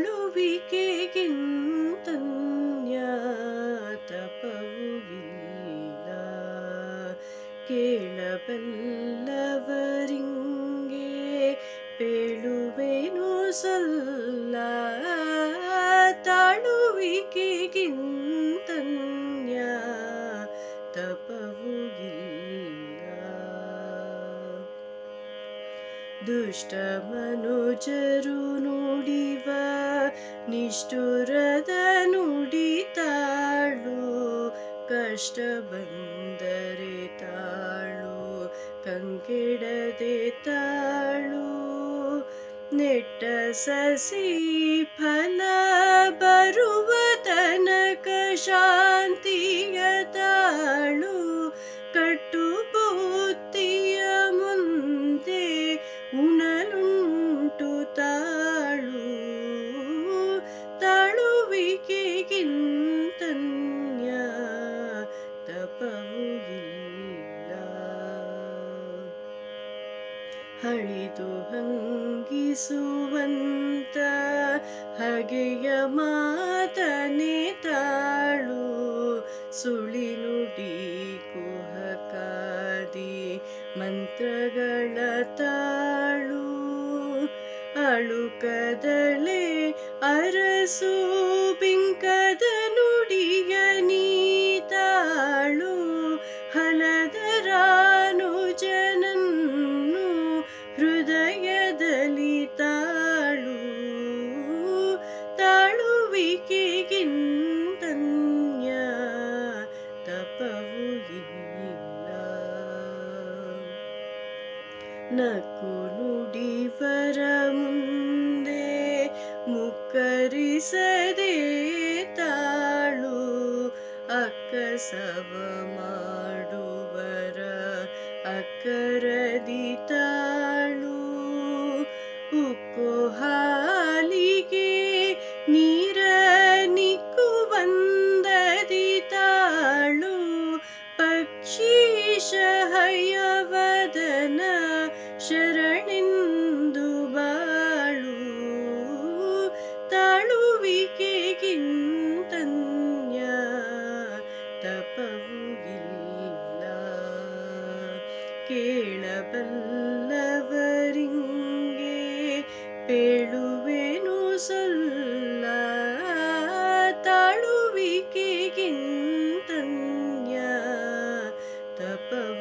ತಾಳುವಿಕೆಗಿಂತನ್ಯ ತಪವು ಇಲ್ಲ ಕೇಳಬಲ್ಲವರಿಂಗೆ ಪೇಳುವೆನು ಸಲ್ಲ. ತಾಳುವಿಕೆಗಿಂತನ್ಯ ದುಷ್ಟ ಮನುಜರು ನುಡಿವ ನಿಷ್ಠುರದ ನುಡಿ ತಾಳು ಕಷ್ಟ ಬಂದರೆ ತಾಳು ಕಂಗೆಡದೆ ತಾಳು ನೆಟ್ಟ ಸಸಿ ಫಲ ಬರುವ ಹಳಿದು ಹಂಗಿಸುವಂತ ಹಗೆಯ ಮಾತನೆ ತಾಳು ಸುಳಿನುಡಿ ಕುಹಕಾದಿ ಮಂತ್ರಗಳ ತಾಳು ಅಳುಕದಳೆ ಅರಸು ಬಿಂಕದ ನಕ್ಕು ನುಡಿವರ ಮುಂದೆ ಮುಕ್ಕರಿಸದೆ ತಾಳು ಅಕ್ಕಸವ ಮಾಡುವರ ಅಕ್ಕರದಿ ತಪವುವಿಲ್ಲ ಕೇಳಬಲ್ಲವರಿಂಗೆ ಪೇಳುವೆನು ಸಲ್ಲ. ತಾಳುವಿಕೆಗಿಂತನ್ಯ ತಪವು